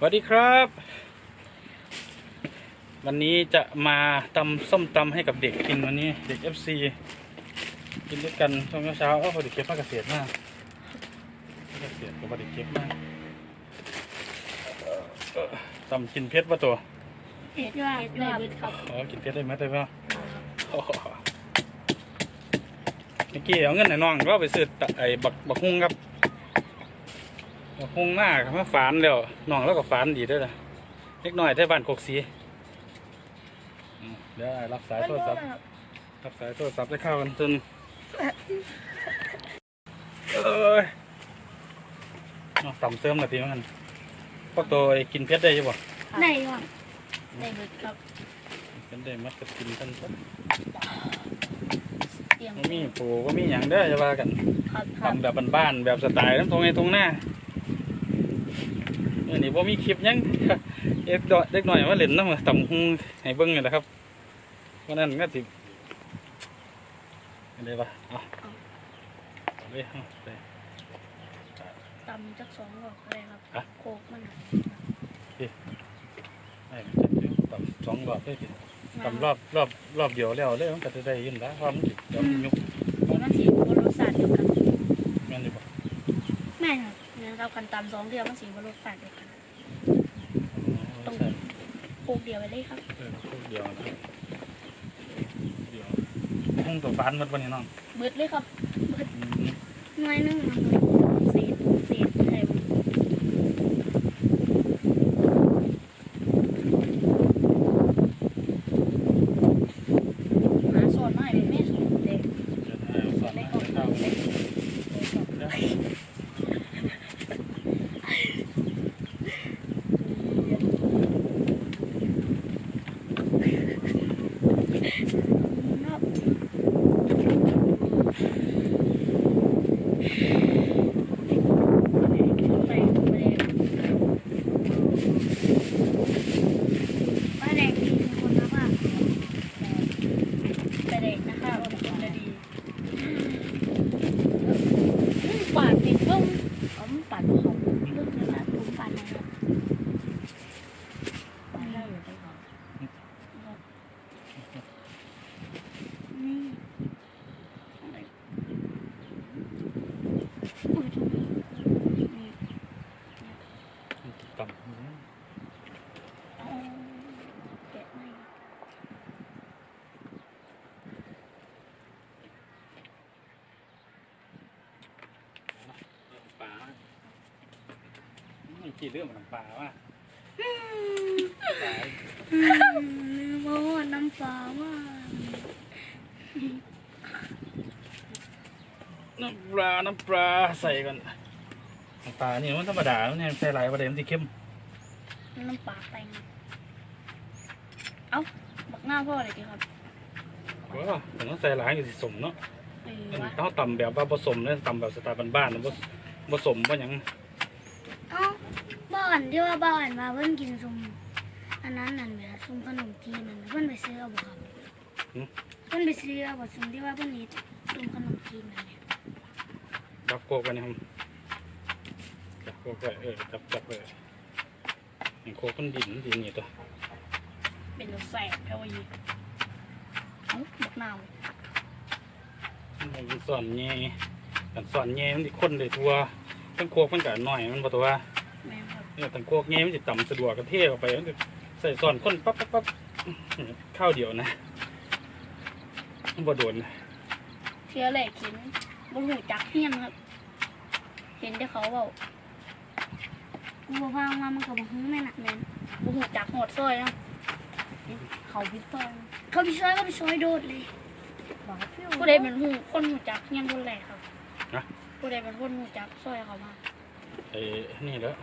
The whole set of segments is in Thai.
สวัสดีครับ วันนี้จะมาตำส้มตำให้กับเด็กกินวันนี้ เด็ก FC กินด้วยกันช่วงเช้าๆเอ้าพอดีเก็บมากเกษตรมากเกษตรกับพอดีเก็บมากเอ่อตำกินเพชรป่ะตัวเผ็ดว่าได้เบิดครับอ๋อกินเพชรได้ไหมได้ป่ะโอ้โหเมื่อกี้เอาเงินไหนน้องก็ไปซื้อตะไอ้บักบักฮุ้งครับ บักฮุ้งหน้าครับมาฝานแล้วน้องแล้วก็ฝานดีด้วยนะเล็กน้อยได้บ้านโคกสีอืมเดี๋ยวรับสายโทรศัพท์รับสายโทรศัพท์ได้เข้ากันจนเอ้ยเอาต่ำเสริมหน่อยทีมันพวกตัวไอ้กินเพชรได้ยังบ่ได้ก่อนได้เบิดครับเป็นได้มัดกับกินกันครับเตรียมบ่มีปูก็มีอย่างเด้อจะว่ากันครับครับทำแบบบ้านๆแบบสไตล์น้ำตรงไอ้ตรงหน้าเออนี่บ่มีคลิปหยังเอ็กดอเด็กหน่อยว่าเล่นน้ำต่ำหูให้เบิ้งนี่แหละครับเพราะนั้นก็สิอะไรวะเอะเอาเลยเอาไปตำจักสองดอกก็ได้ครับอะโคกมันน่ะให้มันจัดอยู่ต่ำสองรอบเลยสิต่ำรอบรอบรอบเดียวแล้วเลยมันก็จะได้ยินแล้วความนสิเดี๋ยวมันยุบแต่มันสีบ่รสชาติเดียวกันแม่นอยู่บ่แม่นครับ เนี่ยครับคันตามสองเดียวมันสีบรสชาติเดียวกันต้องโคกเดียวไปเลยครับเออพวกเดียวนะครับเดียวห้องตัวฟ้านหมดวันนี้น้องเบิดเลยครับ อืม หน่วยหนึงสีเศษใช่หาสอนมาให้เป็นแม่สอนเด็ก เดี๋ยวให้เอาสอนมาให้เข้าเดี๋ยว ครับใส่ไปเลยป้าแดงดีเป็นคนมากๆไปเด็กนะคะจะดีปาดติดเพิ่มอ๋อมปาดเขาเรื่องนี้นะผมปาดนะครับปาดได้อยู่ได้ก่อนนี่อะไรอุ้ยทุกนี่ ต่ำอืม เอาแกะไม่ ปลาไม่ กี่เรื่องของปลาว่ะปลาโอ้น้ำปลามากน้ำปลา น้ำปลาใส่กันน้ำปลานี่มันธรรมดามันใส่หลายประเด็นที่เข้มน้ำปลาแตงเอ้าบักหน้าพ่อเลยดีครับว้าผมต้องใส่หลายอยู่สิสมเนาะเออมันวะต้องต่ำแบบว่าผสมเนี่ยต่ำแบบสไตล์บ้านๆนะผผสมว่าอย่างเอ้า บ้านที่ว่าบ้านมาเพิ่นกินซุมอันนั้นนั่นแหละซุมขนมจีนนั่นเพิ่นไปซื้อเอาบ่ครับเพิ่นไปซื้อเอาบ่ซุมที่ว่าเพิ่นนี่ซุมขนมจีนนั่นแหละจับโกกกันนะครับจับโกกไปเออจับจับเลยเห็นโคกมันดินดินนี่ตัวเป็นรสแสบเท่าอีกเอ้าบักนาวมันสอนแง่กันสอนแง่มันสิคนเลยทัวตั้งโคกมันก็น้อยมันบ่ตัวว่าแม่นครับ เนี่ยตั้งโคกแง่มันสิต่ำสะดวกกระเทออกไปมันสิใส่สอนคนปั๊บปั๊บปั๊บข้าวเดียวนะมันบ่โดนนะเชื่อแหลกเห็นบ่รู้จักเฮียนครับ เห็นแต่เขาเว้ากูบ่ฟังมามันก็บ่ฮู้แม่นน่ะแม่นบ่ฮู้จักหอดซอยเนาะเขาพิซอยเขาพิซอยก็ไปซอยโดดเลยผู้ใดเป็นฮู้คนฮู้จักเฮียนคนแรกครับนะผู้ใดเป็นคนฮู้จักซอยเขามาไอ้นี่แหล้ว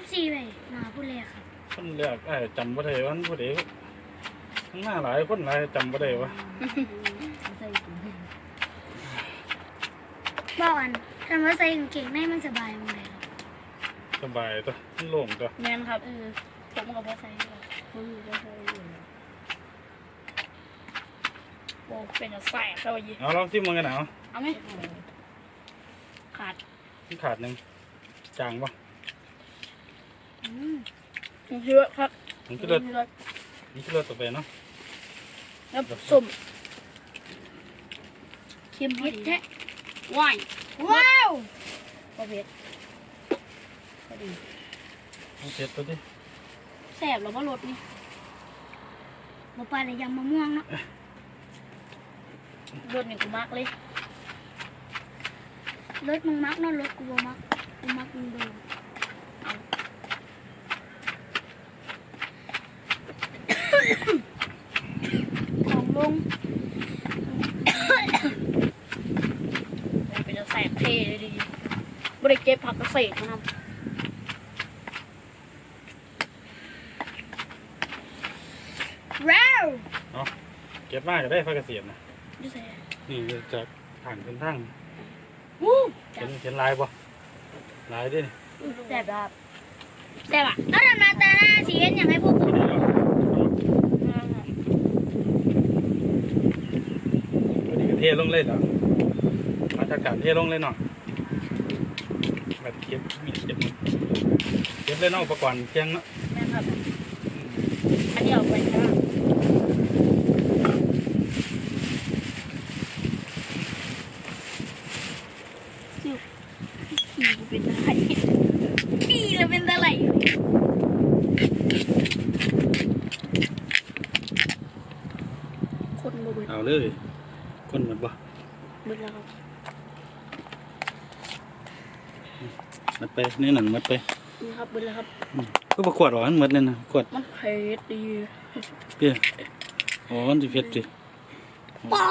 FC ไปมาผู้แรกครับคนแรกไอ้จำบ่ได้ว่ามันผู้ใดข้างหน้าหลายคนหลายจำบ่ได้ว่าบ้านทำว่าใส่กางเกงในมันสบายมั้งเลยครับสบายตัวมันโล่งตัวแม่นครับเออผมก็บ่ใส่ครับผมก็ใส่โอ้เป็นจะแสบเท่าอีเอาลองซิมมันกันหนาวเอาไหมขาดมันขาดหนึ่งจางปะอืม เยอะครับมันคือรถนี่คือรถต่อไปเนาะแล้วส้มเค็มเผ็ดแท้ว้ายว้าวบ่เผ็ดพอดีเอาเสร็จตัวดิแซ่บแล้วว่ารสนี่บ่ปลาในยำมะม่วงเนาะรสนี่กูมักเลยรสมึงมักเนาะรสกูบ่มักกูมักมึงดูเอาของลง เป็นจะแสบเท่เลยดีบริเก็บ ผักเกษตรนะครับว้าวเก็บมากก็ได้พักเกษตรนะดูสินี่จากทางเป็นทางวู้เห็นเห็นลายบ่ลายเดิแสบแบบแสบอะแล้วทำหน้าตาหน้าสีเห็นอย่างให้พวกกูนี่เนาะวันนี้ก็เทลงเลยเหรอมาจากการเทลงเลยเนาะแบบ เก็บมีดเก็บเก็บเลยเนาะอุปกรณ์เพียงเนาะนะครับอันนี้เอาไปนะซิวขี่กูเป็นอะไรขี่แล้วเป็นอะไรคนบ่เบิดเอาเลยคนหมดบ่เบิดแล้วครับ มดไปนี่นั่นหมดไปนี่ครับเบิดแล้วครับอืมก็ประกวดหรอมันหมดเลยนะประกวดมันเผ็ดดีเปี้ยอ๋อมันสิเผ็ดสิป้า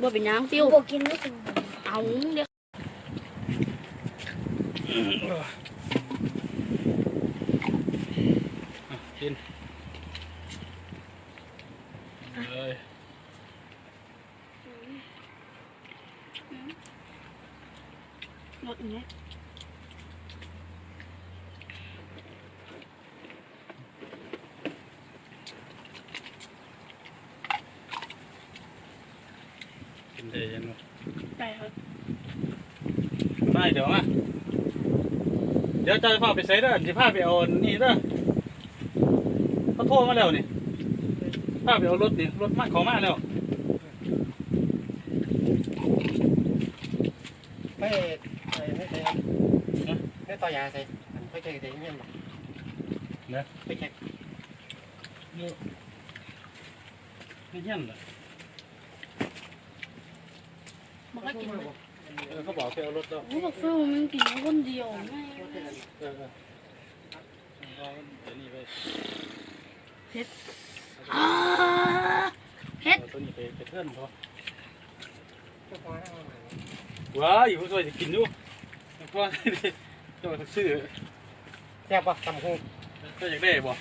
บ่เป็นหยังซิวบอกกินไม่ถึงเอาเดี๋ยวอะกินเลย รถอย่าง เงี้ยกินได้ยังไงได้ครับไม่เดี๋ยวอะเดี๋ยวจะพาไปใส่เด้อจะพาไปเอานี่เด้อเขาโทรมาแล้วนี่พาไปเอารถนี่รถมาเขามาแล้ว ไม่ใส่ไม่ใส่ครับ ไม่ต่อยาใส่ไม่ใช่ใส่เงี้ยหรอกนะไม่ใช่อยู่ไม่เงี้ยนเหรอมันก็กินเลยเออเขาบอกไปเอารถแล้วโอ้บอกฟิวมันกินคนเดียวไม่เออเออเอาเดี๋ยวนี้ไปอ่าเฮ็ดเอาตัวนี้ไปไปเทื่อนเขาว้าอยู่ช่วยจะกินอยู่ก็ จะมาซื้อแซ่บปะตำหูก็อยากได้บ่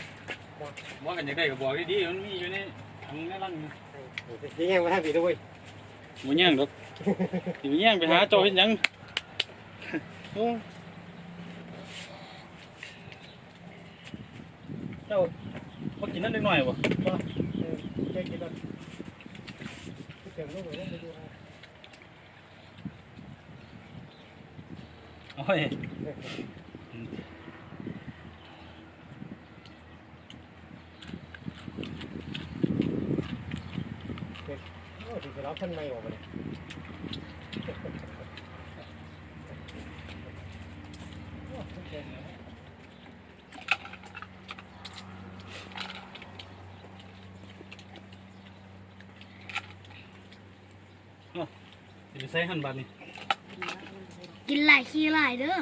ว่ากันอยากได้ก็บอกดีๆมันมีอยู่ในถังในรังยังไงมาทำผิดด้วยมันย่างดอกสิมันย่างไปหาเจ้าเห็นยังโอ้เจ้ามากินนั่นเล็กน้อยบ่แค่กินแล้วเกิดลูกเลยไปดู โอ้ย โอ้ถึงจะรับท่าน ไม่ออกเลยสิไปใส่หันบาดนี่ กินหลายขี้หลายเด้อ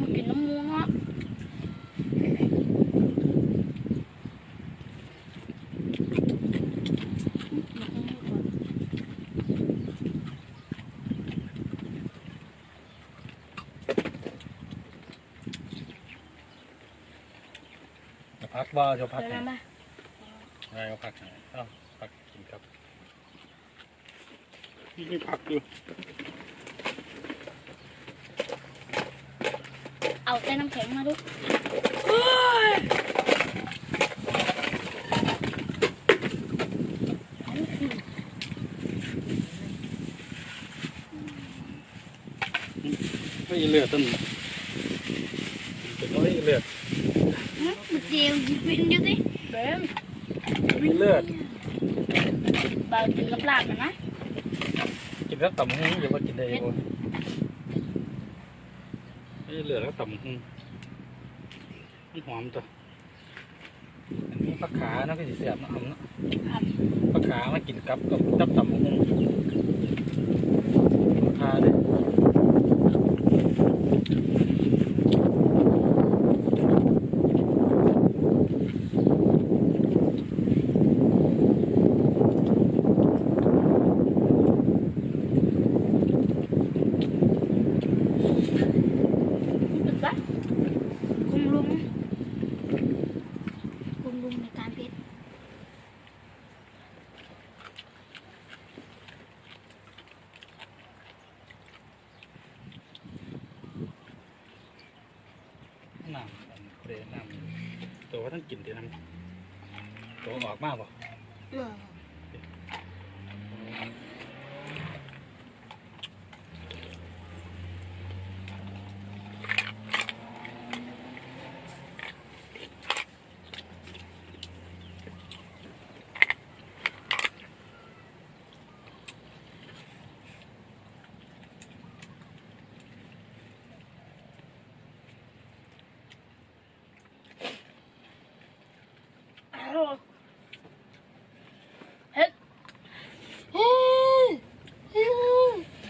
มันกินน้ำมูกเนาะ Ừ, จะพักบ่จะพักเดี๋ยวให้น นายเอาผักไหนอ้าวผักกินครับนี่มีผักอยู่เอาแต่น้ำแข็งมาดูไม่เลือดต้นเป็นน้อยเลือด Một เดียว chị Vinh chứ tí Để em ม่เลือดบางทีกับลาบนะนะกินแล้วต่ำหุ้งอย่าว่ากินได้ยังไงไม่เลือดแล้วต่ำหุ้งมันหอมตัวอันนี้ปลาขานะพี่สิเสียบเนาะเอาเนาะครับปลาขามากินกับกับตับต่ำหุ้งปลาขาเลย ตึกปะคุมลุงคุมลุงในการเพชร น้ำอันเปรย์น้ำ ตัวว่าต้องกินทีนั้นตัวออกมากป่ะเออ เฮ็ดฮู้ฮู้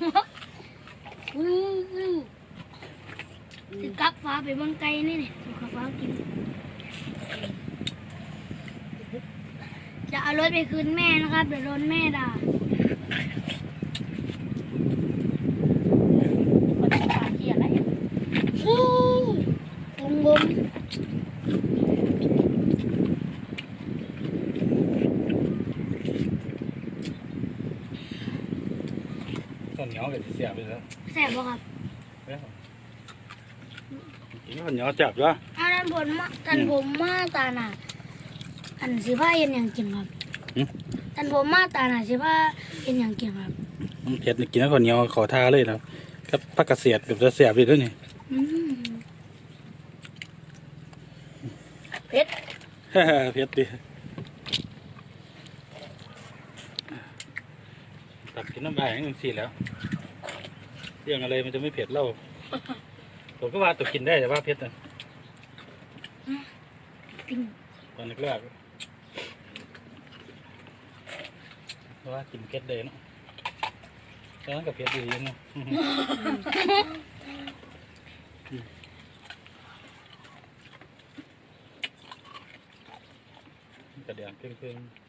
ฮู้ฮู้สิกลับฟ้า ไปบิ่งไก่นี่นี่สิกฟ้ากิน จะเอารถไปคืนแม่นะครับ เดี๋ยวโดนแม่ด่าคนจะขาเขียอะไรฮู้บงบงต้นเหนียวกับเสียบไปแล้วแซ่บบ่ครับ กินข้าวเหนียวจับจ้ะอันนั้นผมมาตันผมมาตาหนาอันสิผ้าเย็นอย่างกินครับตันผมมาตาหนาสิผ้าเย็นอย่างกินครับมันเผ็ดนี่กินข้าวเหนียวขอทาเลยนะกับผักกระเสียดกับจะเสียบไปด้วยนี่อืมเผ็ดเผ็ดดิตักกินน้ำลายอย่างสี่แล้วเรื่องอะไรมันจะไม่เผ็ดเล่า ผมก็ว่าตัวกินได้แต่ว่าเผ็ดนะกินตอนแรกๆเพราะว่ากินเผ็ดเลยเนาะตอนนั้นกับเผ็ดดีอยู่เนาะกระเดียงเพิ่งๆ